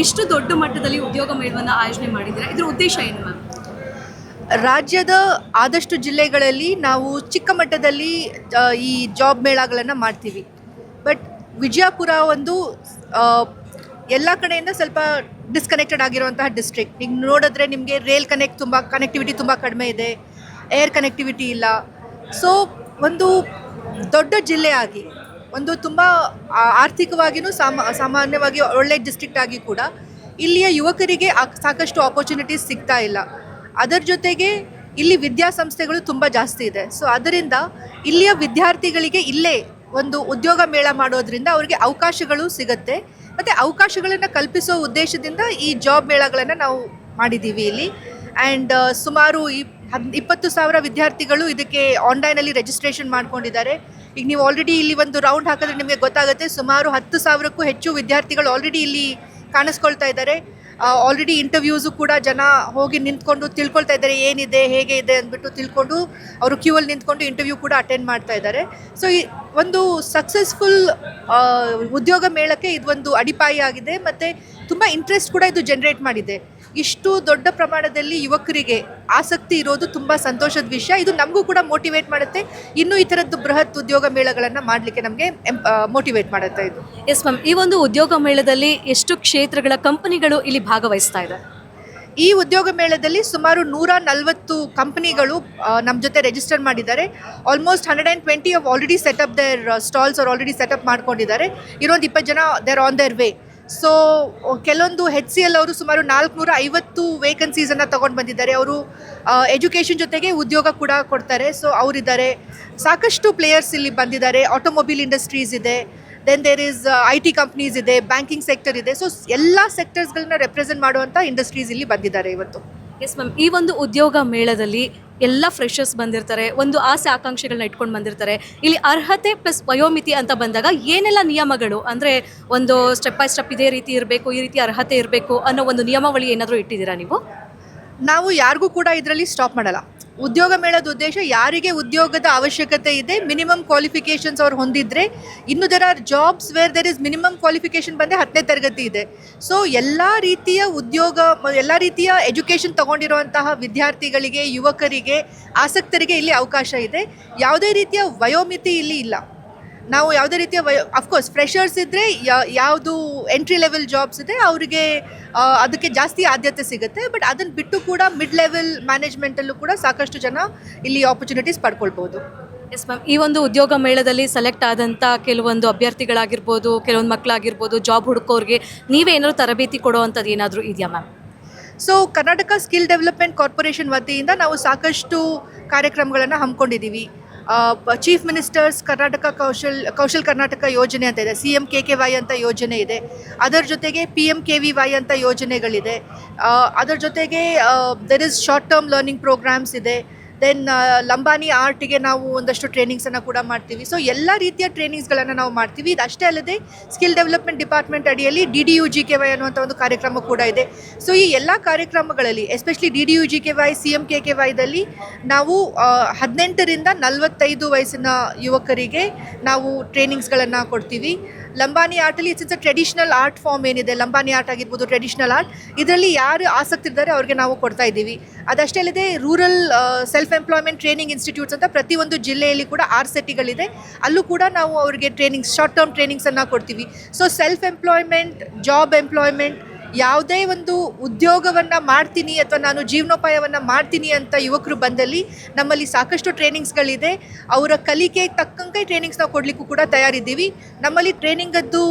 ಇಷ್ಟು ದೊಡ್ಡ ಮಟ್ಟದಲ್ಲಿ ಉದ್ಯೋಗ ಮೇಳವನ್ನು ಆಯೋಜನೆ ಮಾಡಿದ್ದೀರಾ? ಇದರ ಉದ್ದೇಶ ಏನು ಮ್ಯಾಮ್? ರಾಜ್ಯದ ಆದಷ್ಟು ಜಿಲ್ಲೆಗಳಲ್ಲಿ ನಾವು ಚಿಕ್ಕ ಮಟ್ಟದಲ್ಲಿ ಈ ಜಾಬ್ ಮೇಳಗಳನ್ನು ಮಾಡ್ತೀವಿ. ಬಟ್ ವಿಜಯಪುರ ಒಂದು ಎಲ್ಲ ಕಡೆಯಿಂದ ಸ್ವಲ್ಪ ಡಿಸ್ಕನೆಕ್ಟೆಡ್ ಆಗಿರುವಂತಹ ಡಿಸ್ಟ್ರಿಕ್ಟ್ ಈಗ ನೋಡಿದ್ರೆ ನಿಮಗೆ ರೇಲ್ ಕನೆಕ್ಟ್ ತುಂಬ ಕನೆಕ್ಟಿವಿಟಿ ತುಂಬ ಕಡಿಮೆ ಇದೆ. ಏರ್ ಕನೆಕ್ಟಿವಿಟಿ ಇಲ್ಲ. ಸೊ ಒಂದು ದೊಡ್ಡ ಜಿಲ್ಲೆಯಾಗಿ ಒಂದು ತುಂಬ ಆರ್ಥಿಕವಾಗಿಯೂ ಸಾಮ, ಸಾಮಾನ್ಯವಾಗಿ ಒಳ್ಳೆ ಡಿಸ್ಟ್ರಿಕ್ಟ್ ಆಗಿ ಕೂಡ ಇಲ್ಲಿಯ ಯುವಕರಿಗೆ ಸಾಕಷ್ಟು ಆಪರ್ಚುನಿಟೀಸ್ ಸಿಗ್ತಾ ಇಲ್ಲ. ಅದರ ಜೊತೆಗೆ ಇಲ್ಲಿ ವಿದ್ಯಾಸಂಸ್ಥೆಗಳು ತುಂಬ ಜಾಸ್ತಿ ಇದೆ. ಸೊ ಅದರಿಂದ ಇಲ್ಲಿಯ ವಿದ್ಯಾರ್ಥಿಗಳಿಗೆ ಇಲ್ಲೇ ಒಂದು ಉದ್ಯೋಗ ಮೇಳ ಮಾಡೋದ್ರಿಂದ ಅವರಿಗೆ ಅವಕಾಶಗಳು ಸಿಗುತ್ತೆ. ಮತ್ತು ಅವಕಾಶಗಳನ್ನು ಕಲ್ಪಿಸೋ ಉದ್ದೇಶದಿಂದ ಈ ಜಾಬ್ ಮೇಳಗಳನ್ನು ನಾವು ಮಾಡಿದ್ದೀವಿ ಇಲ್ಲಿ. ಆ್ಯಂಡ್ ಸುಮಾರು ಈ ಹದ್ ಇಪ್ಪತ್ತು ಸಾವಿರ ವಿದ್ಯಾರ್ಥಿಗಳು ಇದಕ್ಕೆ ಆನ್ಲೈನಲ್ಲಿ ರಿಜಿಸ್ಟ್ರೇಷನ್ ಮಾಡ್ಕೊಂಡಿದ್ದಾರೆ. ಈಗ ನೀವು ಆಲ್ರೆಡಿ ಇಲ್ಲಿ ಒಂದು ರೌಂಡ್ ಹಾಕಿದ್ರೆ ನಿಮಗೆ ಗೊತ್ತಾಗುತ್ತೆ, ಸುಮಾರು ಹತ್ತು ಸಾವಿರಕ್ಕೂ ಹೆಚ್ಚು ವಿದ್ಯಾರ್ಥಿಗಳು ಆಲ್ರೆಡಿ ಇಲ್ಲಿ ಕಾಣಿಸ್ಕೊಳ್ತಾ ಇದ್ದಾರೆ. ಆಲ್ರೆಡಿ ಇಂಟರ್ವ್ಯೂಸು ಕೂಡ ಜನ ಹೋಗಿ ನಿಂತ್ಕೊಂಡು ತಿಳ್ಕೊಳ್ತಾ ಇದ್ದಾರೆ, ಏನಿದೆ, ಹೇಗೆ ಇದೆ ಅಂದ್ಬಿಟ್ಟು ತಿಳ್ಕೊಂಡು ಅವರು ಕ್ಯೂ ಅಲ್ಲಿ ನಿಂತ್ಕೊಂಡು ಇಂಟರ್ವ್ಯೂ ಕೂಡ ಅಟೆಂಡ್ ಮಾಡ್ತಾ ಇದ್ದಾರೆ. ಸೊ ಈ ಒಂದು ಸಕ್ಸಸ್ಫುಲ್ ಉದ್ಯೋಗ ಮೇಳಕ್ಕೆ ಇದು ಒಂದು ಅಡಿಪಾಯ ಆಗಿದೆ, ಮತ್ತು ತುಂಬ ಇಂಟ್ರೆಸ್ಟ್ ಕೂಡ ಇದು ಜನರೇಟ್ ಮಾಡಿದೆ. ಇಷ್ಟು ದೊಡ್ಡ ಪ್ರಮಾಣದಲ್ಲಿ ಯುವಕರಿಗೆ ಆಸಕ್ತಿ ಇರೋದು ತುಂಬ ಸಂತೋಷದ ವಿಷಯ. ಇದು ನಮಗೂ ಕೂಡ ಮೋಟಿವೇಟ್ ಮಾಡುತ್ತೆ. ಇನ್ನೂ ಈ ಥರದ್ದು ಬೃಹತ್ ಉದ್ಯೋಗ ಮೇಳಗಳನ್ನು ಮಾಡಲಿಕ್ಕೆ ನಮಗೆ ಮೋಟಿವೇಟ್ ಮಾಡುತ್ತೆ ಇದು. ಎಸ್ ಮ್ಯಾಮ್ ಈ ಒಂದು ಉದ್ಯೋಗ ಮೇಳದಲ್ಲಿ ಎಷ್ಟು ಕ್ಷೇತ್ರಗಳ ಕಂಪನಿಗಳು ಇಲ್ಲಿ ಭಾಗವಹಿಸ್ತಾ ಇದೆ? ಈ ಉದ್ಯೋಗ ಮೇಳದಲ್ಲಿ ಸುಮಾರು ನೂರ ನಲವತ್ತು ಕಂಪನಿಗಳು ನಮ್ಮ ಜೊತೆ ರಿಜಿಸ್ಟರ್ ಮಾಡಿದ್ದಾರೆ. Almost hundred and twenty of already setup there stalls ಅವ್ರು ಆಲ್ರೆಡಿ ಸೆಟಪ್ ಮಾಡ್ಕೊಂಡಿದ್ದಾರೆ. ಇನ್ನೊಂದು ಇಪ್ಪತ್ತು ಜನ there on their way so ಕೆಲವೊಂದು ಹೆಚ್ ಸಿ ಎಲ್ ಅವರು ಸುಮಾರು ನಾಲ್ಕುನೂರ ಐವತ್ತು ವೇಕನ್ಸೀಸನ್ನು ತೊಗೊಂಡು ಬಂದಿದ್ದಾರೆ. ಅವರು ಎಜುಕೇಷನ್ ಜೊತೆಗೆ ಉದ್ಯೋಗ ಕೂಡ ಕೊಡ್ತಾರೆ. ಸೊ ಅವರಿದ್ದಾರೆ. ಸಾಕಷ್ಟು ಪ್ಲೇಯರ್ಸ್ ಇಲ್ಲಿ ಬಂದಿದ್ದಾರೆ. ಆಟೋಮೊಬೈಲ್ ಇಂಡಸ್ಟ್ರೀಸ್ ಇದೆ. Then there is I T companies ಇದೆ. ಬ್ಯಾಂಕಿಂಗ್ ಸೆಕ್ಟರ್ ಇದೆ. ಸೊ ಎಲ್ಲ ಸೆಕ್ಟರ್ಸ್ಗಳನ್ನ ರೆಪ್ರೆಸೆಂಟ್ ಮಾಡುವಂಥ ಇಂಡಸ್ಟ್ರೀಸ್ ಇಲ್ಲಿ ಬಂದಿದ್ದಾರೆ ಇವತ್ತು. ಎಸ್ ಮ್ಯಾಮ್ ಈ ಒಂದು ಉದ್ಯೋಗ ಮೇಳದಲ್ಲಿ ಎಲ್ಲ ಫ್ರೆಶರ್ಸ್ ಬಂದಿರ್ತಾರೆ, ಒಂದು ಆಸೆ ಆಕಾಂಕ್ಷೆಗಳನ್ನ ಇಟ್ಕೊಂಡು ಬಂದಿರ್ತಾರೆ. ಇಲ್ಲಿ ಅರ್ಹತೆ ಪ್ಲಸ್ ವಯೋಮಿತಿ ಅಂತ ಬಂದಾಗ ಏನೆಲ್ಲ ನಿಯಮಗಳು? ಅಂದರೆ ಒಂದು ಸ್ಟೆಪ್ ಬೈ ಸ್ಟೆಪ್ ಇದೇ ರೀತಿ ಇರಬೇಕು, ಈ ರೀತಿ ಅರ್ಹತೆ ಇರಬೇಕು ಅನ್ನೋ ಒಂದು ನಿಯಮಾವಳಿ ಏನಾದರೂ ಇಟ್ಟಿದ್ದೀರಾ ನೀವು? ನಾವು ಯಾರಿಗೂ ಕೂಡ ಇದರಲ್ಲಿ ಸ್ಟಾಪ್ ಮಾಡಲ್ಲ. ಉದ್ಯೋಗ ಮೇಳದ ಉದ್ದೇಶ ಯಾರಿಗೆ ಉದ್ಯೋಗದ ಅವಶ್ಯಕತೆ ಇದೆ, ಮಿನಿಮಮ್ ಕ್ವಾಲಿಫಿಕೇಷನ್ಸ್ ಅವ್ರು ಹೊಂದಿದ್ರೆ, ಇನ್ನು there are jobs where there is minimum qualification ಬಂದರೆ ಹತ್ತನೇ ತರಗತಿ ಇದೆ. ಸೊ ಎಲ್ಲ ರೀತಿಯ ಉದ್ಯೋಗ, ಎಲ್ಲ ರೀತಿಯ ಎಜುಕೇಷನ್ ತಗೊಂಡಿರುವಂತಹ ವಿದ್ಯಾರ್ಥಿಗಳಿಗೆ, ಯುವಕರಿಗೆ, ಆಸಕ್ತರಿಗೆ ಇಲ್ಲಿ ಅವಕಾಶ ಇದೆ. ಯಾವುದೇ ರೀತಿಯ ವಯೋಮಿತಿ ಇಲ್ಲಿ ಇಲ್ಲ. ನಾವು ಯಾವುದೇ ರೀತಿಯ ವಯ ಅಫ್ಕೋರ್ಸ್ ಫ್ರೆಷರ್ಸ್ ಇದ್ದರೆ ಯಾವುದು ಎಂಟ್ರಿ ಲೆವೆಲ್ ಜಾಬ್ಸ್ ಇದೆ ಅವರಿಗೆ ಅದಕ್ಕೆ ಜಾಸ್ತಿ ಆದ್ಯತೆ ಸಿಗುತ್ತೆ. ಬಟ್ ಅದನ್ನು ಬಿಟ್ಟು ಕೂಡ ಮಿಡ್ ಲೆವೆಲ್ ಮ್ಯಾನೇಜ್ಮೆಂಟಲ್ಲೂ ಕೂಡ ಸಾಕಷ್ಟು ಜನ ಇಲ್ಲಿ ಆಪರ್ಚುನಿಟೀಸ್ ಪಡ್ಕೊಳ್ಬೋದು. ಎಸ್ ಮ್ಯಾಮ್ ಈ ಒಂದು ಉದ್ಯೋಗ ಮೇಳದಲ್ಲಿ ಸೆಲೆಕ್ಟ್ ಆದಂಥ ಕೆಲವೊಂದು ಅಭ್ಯರ್ಥಿಗಳಾಗಿರ್ಬೋದು ಕೆಲವೊಂದು ಮಕ್ಕಳಾಗಿರ್ಬೋದು ಜಾಬ್ ಹುಡುಕೋರಿಗೆ ನೀವೇ ಏನಾದ್ರು ತರಬೇತಿ ಕೊಡುವಂಥದ್ದು ಏನಾದರೂ ಇದೆಯಾ ma'am so Karnataka skill development corporation ವತಿಯಿಂದ ನಾವು ಸಾಕಷ್ಟು ಕಾರ್ಯಕ್ರಮಗಳನ್ನು ಹಮ್ಮಿಕೊಂಡಿದ್ದೀವಿ. ಚೀಫ್ ಮಿನಿಸ್ಟರ್ಸ್ ಕರ್ನಾಟಕ ಕೌಶಲ್ ಕೌಶಲ್ ಕರ್ನಾಟಕ ಯೋಜನೆ ಅಂತ ಇದೆ C M K K Y ಅಂತ ಯೋಜನೆ ಇದೆ. ಅದರ ಜೊತೆಗೆ P M K V Y ಅಂತ ಯೋಜನೆಗಳಿದೆ. ಅದರ ಜೊತೆಗೆ there is short term learning programmes ಇದೆ. ದೆನ್ ಲಂಬಾನಿ ಆರ್ಟಿಗೆ ನಾವು ಒಂದಷ್ಟು ಟ್ರೈನಿಂಗ್ಸನ್ನು ಕೂಡ ಮಾಡ್ತೀವಿ. ಸೊ ಎಲ್ಲ ರೀತಿಯ ಟ್ರೈನಿಂಗ್ಸ್ಗಳನ್ನು ನಾವು ಮಾಡ್ತೀವಿ. ಇದು ಅಷ್ಟೇ ಅಲ್ಲದೆ ಸ್ಕಿಲ್ ಡೆವಲಪ್ಮೆಂಟ್ ಡಿಪಾರ್ಟ್ಮೆಂಟ್ ಅಡಿಯಲ್ಲಿ D D U G K Y ಅನ್ನುವಂಥ ಒಂದು ಕಾರ್ಯಕ್ರಮ ಕೂಡ ಇದೆ. ಸೊ ಈ ಎಲ್ಲ ಕಾರ್ಯಕ್ರಮಗಳಲ್ಲಿ especially D D U G K Y C M K K ವೈದಲ್ಲಿ ನಾವು ಹದಿನೆಂಟರಿಂದ ನಲವತ್ತೈದು ವಯಸ್ಸಿನ ಯುವಕರಿಗೆ ನಾವು ಟ್ರೈನಿಂಗ್ಸ್ಗಳನ್ನು ಕೊಡ್ತೀವಿ. Lambani ಆರ್ಟಲ್ಲಿ it's a traditional art form ಏನಿದೆ. ಲಂಬಾನಿ ಆರ್ಟ್ ಆಗಿರ್ಬೋದು ಟ್ರೆಡಿಷನಲ್ ಆರ್ಟ್ ಇದರಲ್ಲಿ ಯಾರು ಆಸಕ್ತಿ ಇದ್ದಾರೆ ಅವ್ರಿಗೆ ನಾವು ಕೊಡ್ತಾ ಇದ್ದೀವಿ. ಅದಷ್ಟೇ ಅಲ್ಲದೆ rural self employment training institutes ಅಂತ ಪ್ರತಿಯೊಂದು ಜಿಲ್ಲೆಯಲ್ಲಿ ಕೂಡ ಆರ್ ಸೆಟಿಗಳಿದೆ ಅಲ್ಲೂ ಕೂಡ ನಾವು ಅವರಿಗೆ ಟ್ರೈನಿಂಗ್ಸ್ ಶಾರ್ಟ್ ಟರ್ಮ್ ಟ್ರೈನಿಂಗ್ಸನ್ನು ಕೊಡ್ತೀವಿ. So self employment job employment ಯಾವುದೇ ಒಂದು ಉದ್ಯೋಗವನ್ನು ಮಾಡ್ತೀನಿ ಅಥವಾ ನಾನು ಜೀವನೋಪಾಯವನ್ನು ಮಾಡ್ತೀನಿ ಅಂತ ಯುವಕರು ಬಂದಲ್ಲಿ ನಮ್ಮಲ್ಲಿ ಸಾಕಷ್ಟು ಟ್ರೈನಿಂಗ್ಸ್ಗಳಿದೆ ಅವರ ಕಲಿಕೆಗೆ ತಕ್ಕಂಗೆ ಟ್ರೈನಿಂಗ್ಸ್ ನಾವು ಕೊಡಲಿಕ್ಕೂ ಕೂಡ ತಯಾರಿದ್ದೀವಿ. ನಮ್ಮಲ್ಲಿ ಟ್ರೈನಿಂಗದ್ದು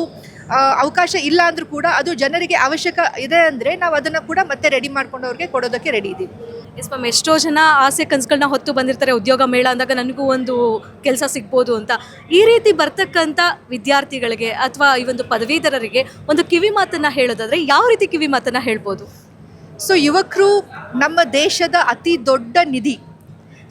ಅವಕಾಶ ಇಲ್ಲ ಅಂದರೂ ಕೂಡ ಅದು ಜನರಿಗೆ ಅವಶ್ಯಕ ಇದೆ ಅಂದರೆ ನಾವು ಅದನ್ನು ಕೂಡ ಮತ್ತೆ ರೆಡಿ ಮಾಡ್ಕೊಂಡು ಅವ್ರಿಗೆ ಕೊಡೋದಕ್ಕೆ ರೆಡಿ ಇದ್ದೀವಿ. ಎಸ್ ಮ್ಯಾಮ್ ಎಷ್ಟೋ ಜನ ಆಸೆ ಕನಸುಗಳನ್ನ ಹೊತ್ತು ಬಂದಿರ್ತಾರೆ ಉದ್ಯೋಗ ಮೇಳ ಅಂದಾಗ ನನಗೂ ಒಂದು ಕೆಲಸ ಸಿಗ್ಬೋದು ಅಂತ. ಈ ರೀತಿ ಬರ್ತಕ್ಕಂಥ ವಿದ್ಯಾರ್ಥಿಗಳಿಗೆ ಅಥವಾ ಈ ಒಂದು ಪದವೀಧರರಿಗೆ ಒಂದು ಕಿವಿ ಮಾತನ್ನು ಹೇಳೋದಾದರೆ ಯಾವ ರೀತಿ ಕಿವಿ ಮಾತನ್ನು ಹೇಳ್ಬೋದು? ಸೊ ಯುವಕರು ನಮ್ಮ ದೇಶದ ಅತಿ ದೊಡ್ಡ ನಿಧಿ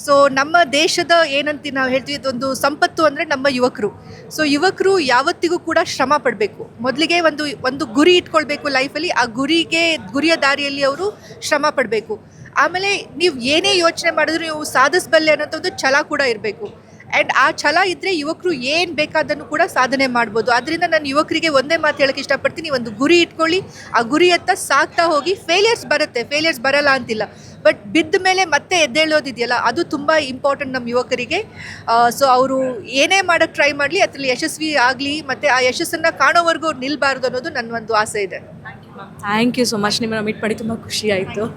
ಸೊ ನಮ್ಮ ದೇಶದ ಏನಂತ ನಾವು ಹೇಳ್ತೀವಿ, ಇದೊಂದು ಸಂಪತ್ತು ಅಂದರೆ ನಮ್ಮ ಯುವಕರು. ಸೊ ಯುವಕರು ಯಾವತ್ತಿಗೂ ಕೂಡ ಶ್ರಮ ಪಡಬೇಕು. ಮೊದಲಿಗೆ ಒಂದು ಒಂದು ಗುರಿ ಇಟ್ಕೊಳ್ಬೇಕು ಲೈಫಲ್ಲಿ ಆ ಗುರಿಗೆ, ಗುರಿಯ ದಾರಿಯಲ್ಲಿ ಅವರು ಶ್ರಮ ಪಡಬೇಕು. ಆಮೇಲೆ ನೀವು ಏನೇ ಯೋಚನೆ ಮಾಡಿದ್ರು ನೀವು ಸಾಧಿಸಬಲ್ಲೆ ಅನ್ನೋಂಥ ಒಂದು ಛಲ ಕೂಡ ಇರಬೇಕು. ಆ್ಯಂಡ್ ಆ ಛಲ ಇದ್ದರೆ ಯುವಕರು ಏನು ಬೇಕಾದನ್ನು ಕೂಡ ಸಾಧನೆ ಮಾಡ್ಬೋದು. ಅದರಿಂದ ನಾನು ಯುವಕರಿಗೆ ಒಂದೇ ಮಾತು ಹೇಳಕ್ಕೆ ಇಷ್ಟಪಡ್ತೀನಿ, ಒಂದು ಗುರಿ ಇಟ್ಕೊಳ್ಳಿ, ಆ ಗುರಿಯತ್ತ ಸಾಗ್ತಾ ಹೋಗಿ ಫೇಲಿಯರ್ಸ್ ಬರುತ್ತೆ. ಫೇಲಿಯರ್ಸ್ ಬರಲ್ಲ ಅಂತಿಲ್ಲ. ಬಟ್ ಬಿದ್ದ ಮೇಲೆ ಮತ್ತೆ ಎದ್ದೇಳೋದಿದೆಯಲ್ಲ, ಅದು ತುಂಬ ಇಂಪಾರ್ಟೆಂಟ್ ನಮ್ಮ ಯುವಕರಿಗೆ. ಸೊ ಅವರು ಏನೇ ಮಾಡೋಕ್ಕೆ ಟ್ರೈ ಮಾಡಲಿ, ಅದರಲ್ಲಿ ಯಶಸ್ವಿ ಆಗಲಿ, ಮತ್ತು ಆ ಯಶಸ್ಸನ್ನು ಕಾಣೋವರೆಗೂ ನಿಲ್ಲಬಾರ್ದು ಅನ್ನೋದು ನನ್ನ ಒಂದು ಆಸೆ ಇದೆ. ಥ್ಯಾಂಕ್ ಯು ಸೊ ಮಚ್ ನಿಮ್ಮನ್ನು ಮೀಟ್ ಮಾಡಿ ತುಂಬ ಖುಷಿ ಆಯಿತು.